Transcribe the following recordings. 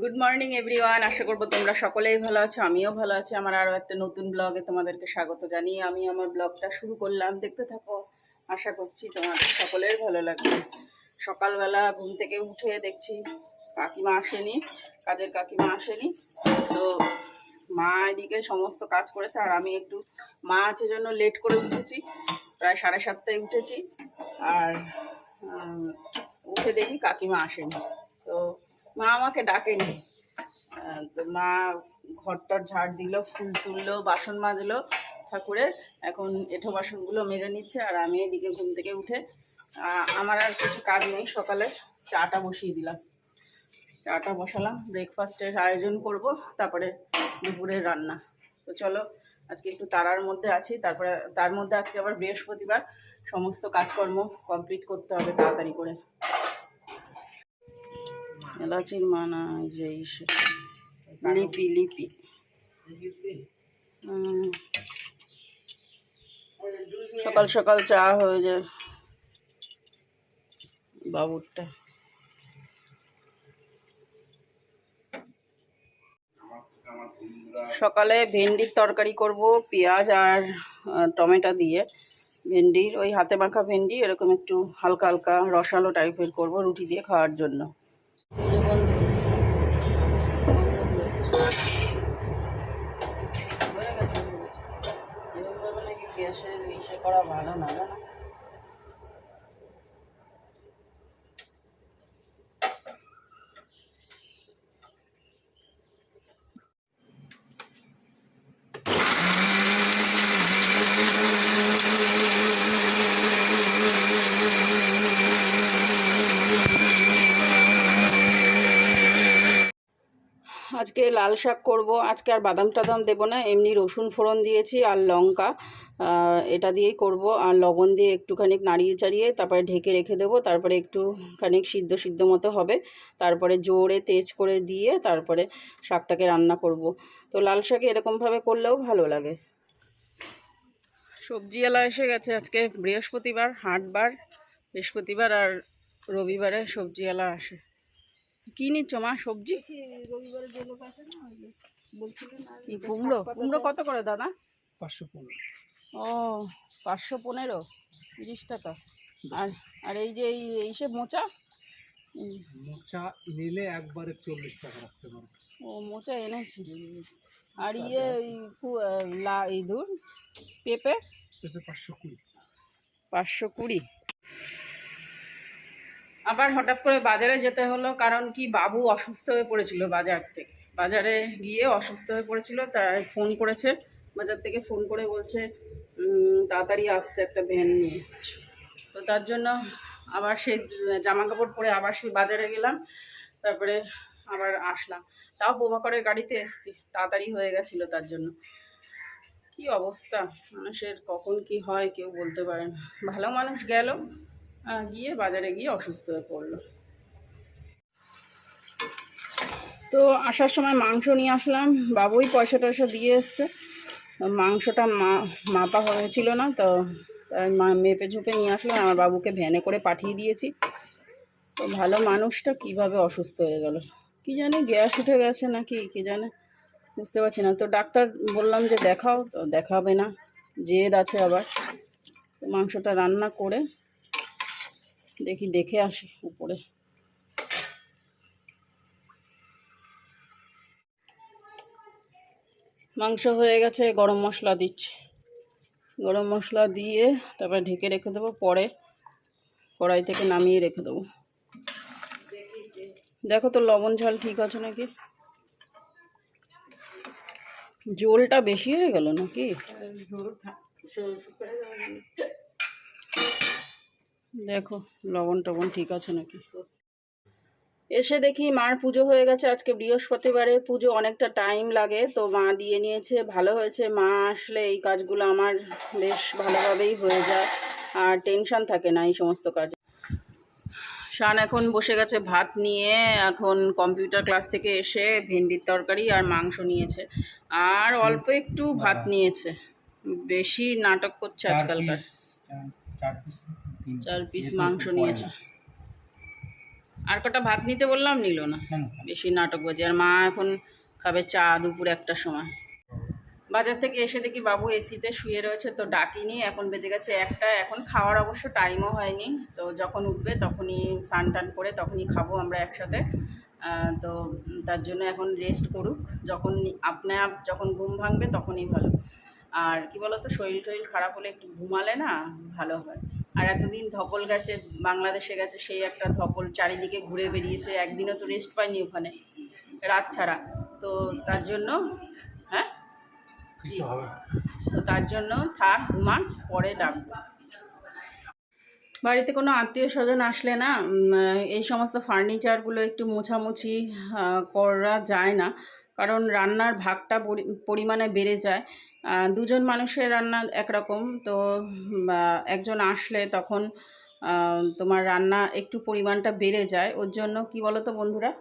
Good morning everyone আশা করব তোমরা সকলেই ভালো আছো, আমিও ভালো আছি। আমার আরও একটা নতুন ব্লগে তোমাদেরকে স্বাগত জানিয়ে আমি আমার ব্লগটা শুরু করলাম। দেখতে থাকো, আশা করছি তোমাদের সকলের ভালো লাগবে। সকালবেলা ঘুম থেকে উঠে দেখছি কাকিমা আসেনি, কাজের কাকিমা আসেনি। তো মা এদিকে সমস্ত কাজ করেছে, আর আমি একটু মা আছে জন্য লেট করে উঠেছি, প্রায় সাড়ে সাতটায় উঠেছি। আর উঠে দেখি কাকিমা আসেনি। তো মা আমাকে ডাকেনি। তো মা ঘরটার ঝাড় দিল, ফুল তুললো, বাসন মাজলো, ঠাকুরের এখন এঁঠো বাসনগুলো মেজে নিচ্ছে আর আমি এদিকে ঘুম থেকে উঠে আমার আর কিছু কাজ নেই, সকালে চাটা বসিয়ে দিলাম। চাটা বসালাম, ব্রেকফাস্টের আয়োজন করব, তারপরে দুপুরের রান্না। তো চলো, আজকে একটু তারার মধ্যে আছি, তারপরে তার মধ্যে আজকে আবার বৃহস্পতিবার, সমস্ত কাজকর্ম কমপ্লিট করতে হবে তাড়াতাড়ি করে। এলাচির মানা এই যে লিপি লিপি। সকাল সকাল চা হয়ে যায়। বাবুরটা। সকালে ভেন্ডির তরকারি করব পেঁয়াজ আর টমেটো দিয়ে। ভেন্ডির ওই হাতে মাখা ভেন্ডি এরকম একটু হালকা হালকা রসালো টাইপের করব রুটি দিয়ে খাওয়ার জন্য হয়ে গেছে, হয়ে গেছে। ইসে করা ভালো না আজকে লাল শাক করব। আজকে আর বাদাম টাদাম দেবো না, এমনি রসুন ফোড়ন দিয়েছি আর লঙ্কা। এটা দিয়েই করব। আর লবণ দিয়ে একটুখানি নাড়িয়ে চাড়িয়ে তারপরে ঢেকে রেখে দেবো। তারপরে একটু খানিক সিদ্ধ সিদ্ধ মতো হবে। তারপরে জোরে তেজ করে দিয়ে তারপরে শাকটাকে রান্না করব। তো লাল শাকে এরকমভাবে করলেও ভালো লাগে। সবজিওয়ালা এসে গেছে আজকে বৃহস্পতিবার হাটবার বৃহস্পতিবার আর রবিবারে সবজিওয়ালা আসে। কি নিচ্ছ মা সবজি? রবিবারে যে লোক আসে না ওই যে বলছিল না কি কুমড়ো। কুমড়ো কত করে দাদা? পাঁচশো পনেরো ও পাঁচশো পনেরো তিরিশ টাকা। আর আর এই যে এই এইসব মোচা? মোচা নিলে একবারে চল্লিশ টাকা রাখতে পারবে ও মোচা এনেছি। আর ইয়ে লা এই ধুর পেঁপে? পেঁপে পাঁচশো কুড়ি। পাঁচশো কুড়ি। আবার হঠাৎ করে বাজারে যেতে হলো কারণ কি বাবু অসুস্থ হয়ে পড়েছিল বাজার থেকে। বাজারে গিয়ে অসুস্থ হয়ে পড়েছিল তাই ফোন করেছে। বাজার থেকে ফোন করে বলছে তাড়াতাড়ি আসতে একটা ভ্যান নিয়ে। তো তার জন্য আবার সেই জামা কাপড় পরে আবার সেই বাজারে গেলাম, তারপরে আবার আসলাম। তাও বোমাকরের গাড়িতে এসেছি, তাড়াতাড়ি হয়ে গেছিল তার জন্য। কি অবস্থা? মানুষের কখন কি হয় কেউ বলতে পারে না। ভালো মানুষ গেল গিয়ে বাজারে গিয়ে অসুস্থ হয়ে পড়ল। তো আসার সময় মাংস নিয়ে আসলাম, বাবুই পয়সা টয়সা দিয়ে এসছে। মাংসটা মা, মাপা হয়েছিল না, তো মা মেপে ঝুপে নিয়ে আসলাম আমার বাবুকে ভ্যানে করে পাঠিয়ে দিয়েছি। তো ভালো মানুষটা কীভাবে অসুস্থ হয়ে গেল? কি জানি গ্যাস উঠে গেছে নাকি, কি জানে, বুঝতে পারছি না। তো ডাক্তার বললাম যে দেখাও, তো দেখাবে না, জেদ আছে আবার। মাংসটা রান্না করে দেখি, দেখে আসি উপরে। মাংস হয়ে গেছে, গরম মশলা দিচ্ছি। গরম মশলা দিয়ে তারপরে ঢেকে রেখে দেবো, পরে কড়াই থেকে নামিয়ে রেখে দেবো। দেখো তো লবণ ঝাল ঠিক আছে নাকি? জোলটা বেশি হয়ে গেল নাকি? দেখো, লবণ টবণ ঠিক আছে নাকি? এসে দেখি মার পুজো হয়ে গেছে আজকে বৃহস্পতিবারে পুজো অনেকটা টাইম লাগে তো মা দিয়ে নিয়েছে ভালো হয়েছে। মা আসলে এই কাজগুলো আমার বেশ ভালোভাবেই হয়ে যায় আর টেনশন থাকে না এই সমস্ত কাজ। শান এখন বসে গেছে ভাত নিয়ে এখন কম্পিউটার ক্লাস থেকে এসে ভেন্ডির তরকারি আর মাংস নিয়েছে আর অল্প একটু ভাত নিয়েছে। বেশি নাটক করছে আজকালকার। চার পিস পিস মাংস নিয়েছে। আর কটা ভাত নিতে বললাম নিল না। বেশি নাটক বাজে। আর মা এখন খাবে চা দুপুর একটা সময়। বাজার থেকে এসে দেখি বাবু এসিতে শুয়ে রয়েছে তো ডাকিনি। এখন বেজে গেছে একটা এখন খাওয়ার অবশ্য টাইমও হয়নি। তো যখন উঠবে তখনই স্নান টান করে তখনই খাব আমরা একসাথে। তো তার জন্য এখন রেস্ট করুক। যখন আপনা আপ যখন ঘুম ভাঙবে তখনই ভালো। আর কি বলতো শরীর টরীর খারাপ হলে একটু ঘুমালে না ভালো হয়। আর এতদিন ধকল গেছে বাংলাদেশে গেছে সেই একটা ধকল চারিদিকে ঘুরে বেরিয়েছে একদিনও তো রেস্ট পাইনি ওখানে রাত ছাড়া। তো তার জন্য হ্যাঁ? তো তার জন্য থাক ঘুমান পরে ডাকবো। বাড়িতে কোনো আত্মীয় স্বজন আসলে না এই সমস্ত ফার্নিচারগুলো একটু মোছামুছি করা যায় না। কারণ রান্নার ভাগটা পরি- পরিমাণে বেড়ে যায়। দুজন মানুষের রান্না একরকম, তো একজন আসলে তখন তোমার রান্না একটু পরিমাণটা বেড়ে যায়। ওর জন্য কি বলো তো বন্ধুরা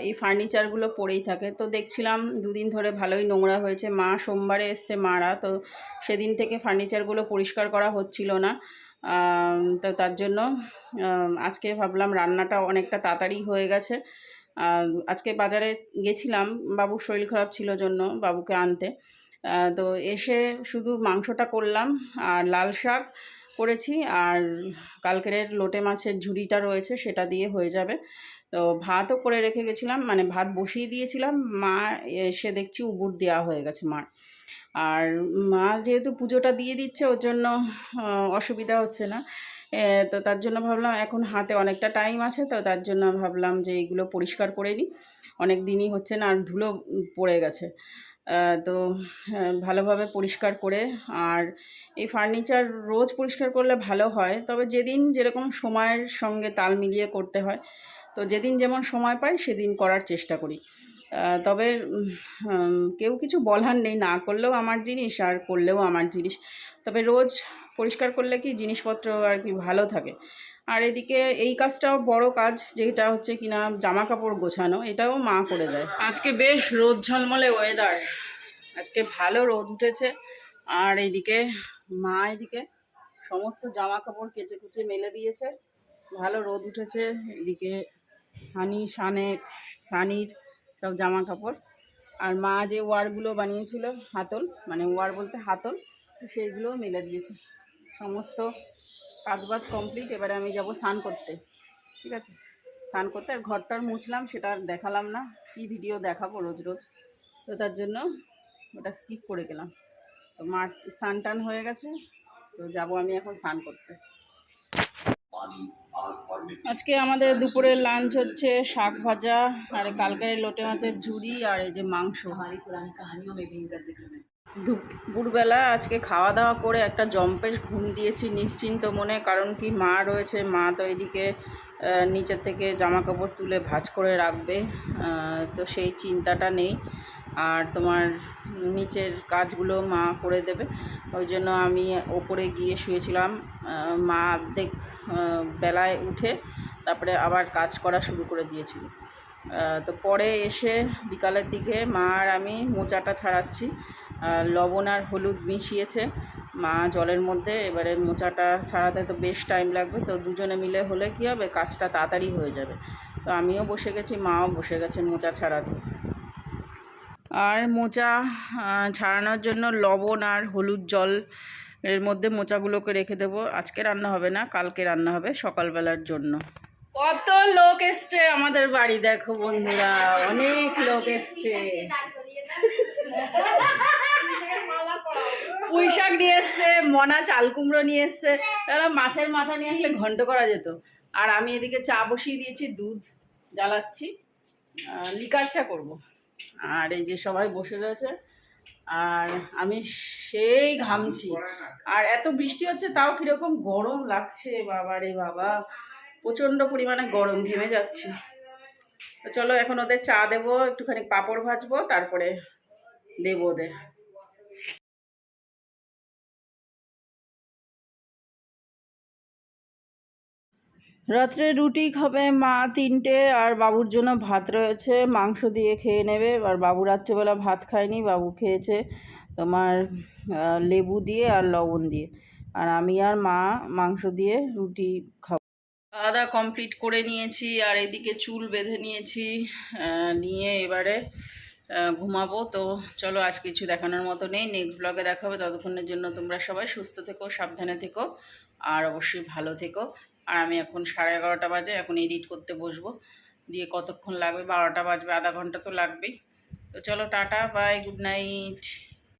এই ফার্নিচারগুলো পড়েই থাকে। তো দেখছিলাম দুদিন ধরে ভালোই নোংরা হয়েছে। মা সোমবারে এসছে মারা, তো সেদিন থেকে ফার্নিচারগুলো পরিষ্কার করা হচ্ছিল না। তো তার জন্য আজকে ভাবলাম রান্নাটা অনেকটা তাড়াতাড়ি হয়ে গেছে। আজকে বাজারে গেছিলাম, বাবুর শরীর খারাপ ছিল জন্য বাবুকে আনতে। তো এসে শুধু মাংসটা করলাম আর লাল শাক করেছি আর কালকের লোটে মাছের ঝুড়িটা রয়েছে সেটা দিয়ে হয়ে যাবে। তো ভাতও করে রেখে গেছিলাম মানে ভাত বসিয়ে দিয়েছিলাম, মা এসে দেখছি উবুর দেওয়া হয়ে গেছে মার। আর মা যেহেতু পুজোটা দিয়ে দিচ্ছে, ওর জন্য অসুবিধা হচ্ছে না। তো তার জন্য ভাবলাম এখন হাতে অনেকটা টাইম আছে তো তার জন্য ভাবলাম যে এইগুলো পরিষ্কার করে নিই। অনেক দিনই হচ্ছে না আর ধুলো পড়ে গেছে। তো আহ, ভালোভাবে পরিষ্কার করে আর এই ফার্নিচার রোজ পরিষ্কার করলে ভালো হয়। তবে যেদিন যেরকম সময়ের সঙ্গে তাল মিলিয়ে করতে হয় তো যেদিন যেমন সময় পাই সেদিন করার চেষ্টা করি। তবে কেউ কিছু বলার নেই, না করলেও আমার জিনিস, আর করলেও আমার জিনিস। তবে রোজ পরিষ্কার করলে কি জিনিসপত্র আর কি ভালো থাকে? আর এদিকে এই কাজটাও বড় কাজ, যেটা হচ্ছে কিনা জামা কাপড় গোছানো, এটাও মা করে দেয়। আজকে বেশ রোদ ঝলমলে ওয়েদার আজকে ভালো রোদ উঠেছে। আর এদিকে, মা এদিকে সমস্ত জামা কাপড় কেচে কুচে মেলে দিয়েছে। ভালো রোদ উঠেছে। এদিকে হানি শানের সানির সব জামা কাপড় আর মা যে ওয়ারগুলো বানিয়েছিল, হাতল মানে ওয়ার বলতে হাতল সেইগুলো মেলে দিয়েছে। সমস্ত কাজবাজ কমপ্লিট এবারে আমি যাব স্নান করতে। ঠিক আছে? স্নান করতে, আর ঘরটার মুছলাম, সেটা আর দেখালাম না। কি ভিডিও দেখাবো রোজ রোজ? তো তার জন্য ওটা স্কিপ করে গেলাম। তো মা স্নান টান হয়ে গেছে, তো যাব আমি এখন স্নান করতে। আজকে আমাদের দুপুরের লাঞ্চ হচ্ছে শাক ভাজা, আর কালকের লোটে মাছের ঝুড়ি আর এই যে মাংস। দুপুরবেলা আজকে খাওয়া দাওয়া করে একটা জম্পেশ ঘুম দিয়েছি নিশ্চিন্ত মনে, কারণ কি মা রয়েছে, মা তো এদিকে নিচের থেকে জামা কাপড় তুলে ভাঁজ করে রাখবে তো সেই চিন্তাটা নেই। আর তোমার নিচের কাজগুলো মা করে দেবে। ওই জন্য আমি ওপরে গিয়ে শুয়েছিলাম। মা অর্ধেক বেলায় উঠে তারপরে আবার কাজ করা শুরু করে দিয়েছিল। তো পরে এসে বিকালের দিকে মা আর আমি মোচাটা ছাড়াচ্ছি। লবণ আর হলুদ মিশিয়েছে মা জলের মধ্যে। এবারে মোচাটা ছাড়াতে তো বেশ টাইম লাগবে। তো দুজনে মিলে হলে কী হবে? কাজটা তাড়াতাড়ি হয়ে যাবে। তো আমিও বসে গেছি, মাও বসে গেছেন মোচা ছাড়াতে। আর মোচা ছাড়ানোর জন্য লবণ আর হলুদ জল এর মধ্যে মোচাগুলোকে রেখে দেবো। আজকে রান্না হবে না, কালকে রান্না হবে সকালবেলার জন্য। কত লোক এসছে আমাদের বাড়ি, দেখো বন্ধুরা, অনেক লোক এসছে। পুঁই শাক নিয়ে এসছে, মনা চাল কুমড়ো নিয়ে এসছে, তারা মাছের মাথা নিয়ে আসলে ঘন্ট করা যেত। আর আমি এদিকে চা বসিয়ে দিয়েছি, দুধ জ্বালাচ্ছি লিকার চা করব। আর এই যে সবাই বসে রয়েছে, আর আমি সেই ঘামছি। আর এত বৃষ্টি হচ্ছে, তাও কীরকম গরম লাগছে, বাবা রে বাবা। প্রচণ্ড পরিমাণে গরম, ঘেমে যাচ্ছি। চলো এখন ওদের চা দেবো, একটুখানি পাঁপড় ভাজবো, তারপরে দেবো ওদের। রাত্রে রুটি খাবে মা তিনটে আর বাবুর জন্য ভাত রয়েছে। মাংস দিয়ে খেয়ে নেবে। আর বাবু রাত্রেবেলা ভাত খায়নি, বাবু খেয়েছে তোমার লেবু দিয়ে আর লবণ দিয়ে। আর আমি আর মা মাংস দিয়ে রুটি খাব। খাওয়া কমপ্লিট করে নিয়েছি আর এদিকে চুল বেঁধে নিয়েছি নিয়ে এবারে ঘুমাবো। তো চলো আজ কিছু দেখানোর মতো নেই। নেক্সট ব্লগে দেখাবে। ততক্ষণের জন্য তোমরা সবাই সুস্থ থেকো, সাবধানে থেকো আর অবশ্যই ভালো থেকো। আর আমি এখন সাড়ে এগারোটা বাজে, এখন এডিট করতে বসবো। দিয়ে কতক্ষণ লাগবে? বারোটা বাজবে, আধা ঘণ্টা তো লাগবেই। তো চলো, টাটা বাই গুড নাইট